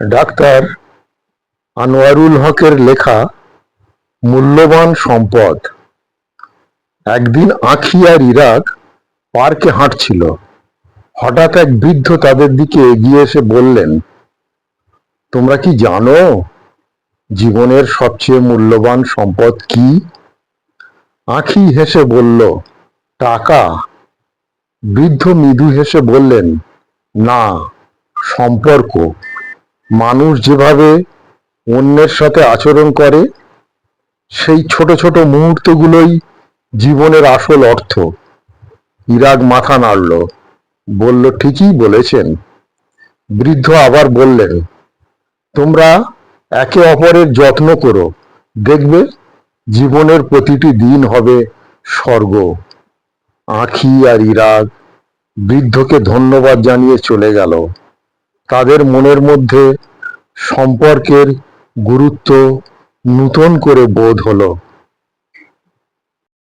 Doctor Anwarul হকের লেখা মূল্যবান সম্পদ একদিন আখি আর ইরাক পার্কে হাঁটছিল। হঠাৎ এক বৃদ্ধ তাদের দিকে এগিয়ে এসে বললেন, তোমরা কি জানো জীবনের সবচেয়ে মূল্যবান সম্পদ কি? আখি হেসে বলল, টাকা। বৃদ্ধ মৃদু হেসে বললেন, না, সম্পর্ক। মানুষ যেভাবে অন্যের সাথে আচরণ করে, সেই ছোট ছোট মুহূর্তগুলোই জীবনের আসল অর্থ। ইরাগ মাথা নাড়ল। বলল, ঠিকই বলেছেন। বৃদ্ধ আবার বললেন, তোমরা একে অপরের যত্ন করো। দেখবে, জীবনের প্রতিটি দিন হবে স্বর্গ। আখি আর ইরাগ বৃদ্ধকে ধন্যবাদ জানিয়ে চলে গেল। তাদের মনের মধ্যে সম্পর্কের গুরুত্ব নূতন করে বোধ হলো।